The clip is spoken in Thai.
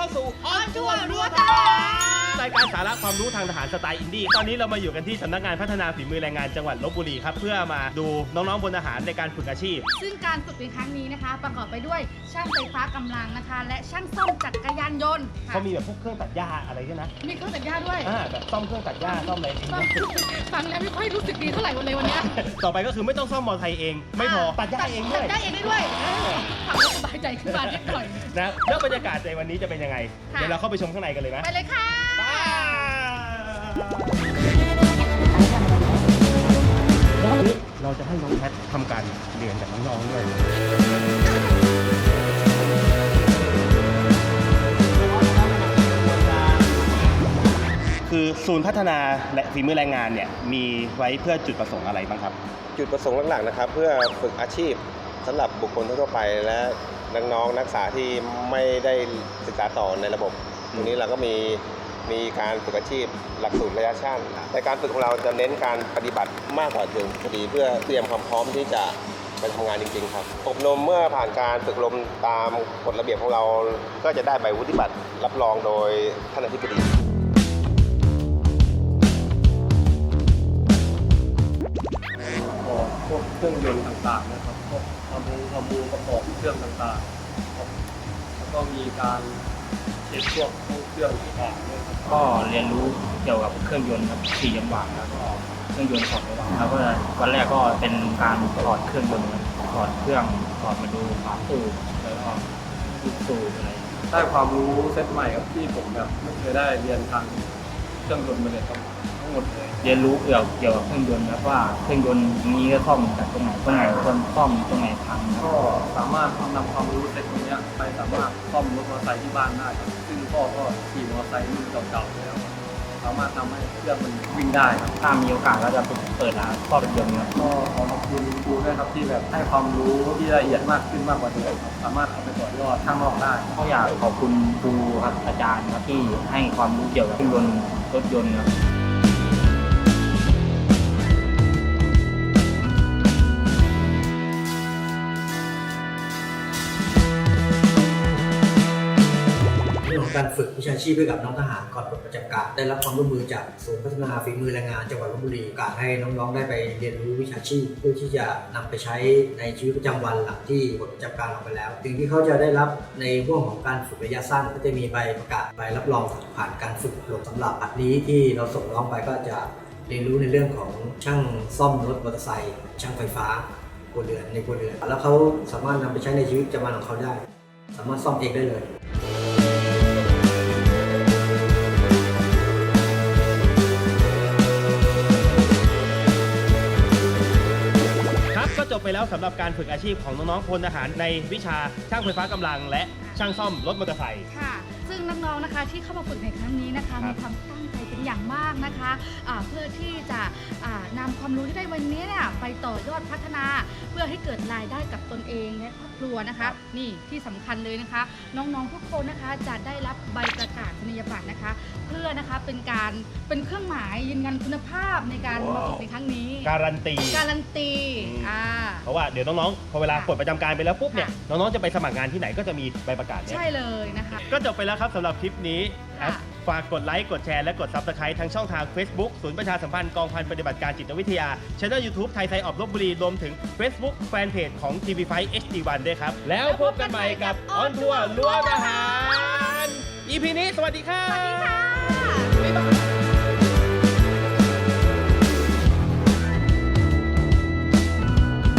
เข้าสู่ออนทัวร์รัวตลาด การสาระความรู้ทางทหารสไตล์อินดี้ตอนนี้เรามาอยู่กันที่สำนักงานพัฒนาฝีมือแรงงานจังหวัดลบบุรีครับเพื่อมาดูน้องๆบนทหารในการฝึกอาชีพ ซึ่งการฝึกในครั้งนี้นะคะ ประกอบไปด้วยช่างไฟฟ้ากำลังนะคะ และช่างซ่อมจักรยานยนต์ค่ะเขามีแบบพวกเครื่องตัดหญ้าอะไรด้วยนะมีเครื่องตัดหญ้าด้วยอ่าแบบซ่อมเครื่องตัดหญ้าซ่อมอะไรเองฟังฟังแล้วไม่ค่อยรู้สึกดีเท่าไหร่วันเลยวันเนี้ยต่อไปก็คือไม่ต้องซ่อมมอเตอร์ไซค์เอง ไม่พอตัดหญ้าเองด้วยตัดหญ้าเองได้ด้วยฟังแล้วสบายใจขึ้นมานิดหน่อย นะแล้วบรรยากาศในวันนี้จะเป็นยังไง ค่ะ เดี๋ยวเราเข้าไปชมข้างในกันเลยไหมไปเลยค่ะ เราจะให้น้องแพททำการเรียนกับน้องๆด้วยคือศูนย์พัฒนาและฝีมือแรงงานเนี่ยมีไว้เพื่อจุดประสงค์อะไรบ้างครับ จุดประสงค์หลักๆนะครับ เพื่อฝึกอาชีพสำหรับบุคคลทั่วไปและน้องๆนักศึกษาที่ไม่ได้ศึกษาต่อในระบบตรงนี้เราก็มี มีการฝึกอาชีพหลักสูตรระยะสั้นในการฝึกของเราจะเน้นการปฏิบัติมากกว่าเชิงคดีเพื่อเตรียมความพร้อมที่จะไปทำงานจริงๆครับ อบรมเมื่อผ่านการฝึกอบรมตามกฎระเบียบของเรา ก็จะได้ใบวุฒิบัตรรับรองโดยท่านอธิบดีประกอบพวกเครื่องยนต์ต่างๆนะครับพวกทำมูทำมูประกอบเครื่องต่างๆ แล้วก็มีการ เช็คพวกห้องเครื่องต่างๆด้วยครับก็เรียนรู้เกี่ยวกับเครื่องยนต์ครับสี่จังหวะแล้วก็เครื่องยนต์ถอดระหว่างแล้วก็วันแรกก็เป็นการถอดเครื่องยนต์ครับถอดเครื่องถอดมาดูฝาสูบแล้วก็ลูกสูบอะไรได้ความรู้เซตใหม่ครับที่ผมแบบไม่เคยได้เรียนทางเค รื่องยนต์ไปเลยครับทั้งหมดเลยเรียนรู้เกี่ยวเกี่ยวกับเครื่องยนต์นะว่าเครื่องยนต์นี้ก็ซ่อมจากตรงไหนตรงไหนควรซ่อมตรงไหนพังก็สามารถนำความรู้ในตรงนี้ไปสามารถซ่อมรถมอเตอร์ไซค์ที่บ้านได้ครับซึ่งพ่อก็ขี่มอเตอร์ไซค์รุ่นเก่าๆแล้ว สามารถทำให้เครื่องมันวิ่งได้ครับถ้ามีโอกาสก็จะเปิดร้านซ่อมรถยนต์ครับก็ขอขอบคุณครูด้วยครับที่แบบให้ความรู้ที่ละเอียดมากขึ้นมากกว่าเดิมครับสามารถเอาไปต่อยอดข้างนอกได้ก็อยากขอบคุณครูครับอาจารย์ครับที่ให้ความรู้เกี่ยวกับเครื่องยนต์รถยนต์ครับ ของการฝึกวิชาชีพให้กับน้องทหารก่อนปลดประจำการ ได้รับความร่วมมือจากศูนย์พัฒนาฝีมือแรงงานจังหวัดลบบุรีกาสให้น้องๆได้ไปเรียนรู้วิชาชีพ เพื่อที่จะนำไปใช้ในชีวิตประจำวันหลังที่ปลดประจำการออกไปแล้วสิ่งที่เขาจะได้รับในห่วงของการฝึกระยะสั้นก็จะมีใบประกาศใบรับรองผ่านการฝึกอบรมสำหรับอันนี้ที่เราส่งน้องไปก็จะเรียนรู้ในเรื่องของช่างซ่อมรถมอเตอร์ไซค์ช่างไฟฟ้าครัวเรือนในครัวเรือนแล้วเขาสามารถนำไปใช้ในชีวิตประจำวันของเขาได้ สามารถซ่อมเองได้เลย สำหรับการฝึกอาชีพของน้องๆพลทหารในวิชาช่างไฟฟ้ากำลัง และช่างซ่อมรถมอเตอร์ไซค์ ค่ะ ซึ่งน้องๆนะคะที่เข้ามาฝึกในครั้งนี้นะคะ ครับ มีความตั้งใจเป็นอย่างมากนะคะอ่าเพื่อที่จะอ่านำความรู้ที่ได้วันนี้เนี่ยไปต่อยอดพัฒนาเพื่อให้เกิดรายได้กับตนเองและครอบครัวนะคะ นี่ที่สำคัญเลยนะคะ น้องๆทุกคนนะคะจะได้รับใบประกาศนียบัตรนะคะ เพื่อนะคะเป็นการเป็นเครื่องหมายยืนยันคุณภาพในการมาฝึกในครั้งนี้ การันตีการันตีอืมอ่าเพราะว่าเดี๋ยวน้องๆพอเวลาค่ะปลดประจำการไปแล้วปุ๊บเนี่ยค่ะน้องๆจะไปสมัครงานที่ไหนก็จะมีใบประกาศเนี่ยใช่เลยนะคะ ก็จบไปแล้วครับสำหรับคลิปนี้ค่ะฝากกดไลค์กดแชร์และกด Subscribe ทั้งช่องทาง Facebook ศูนย์ประชาสัมพันธ์กองพันปฏิบัติการจิตวิทยาช่อง YouTube ไทยไซออบลบบุรี รวมถึง Facebook แฟนเพจของ TV5 HD1 ด้วยครับ แล้วพบกันใหม่กับออนทัวร์ล้วทหาร EP นี้สวัสดีครับสวัสดีค่ะบ๊ายบาย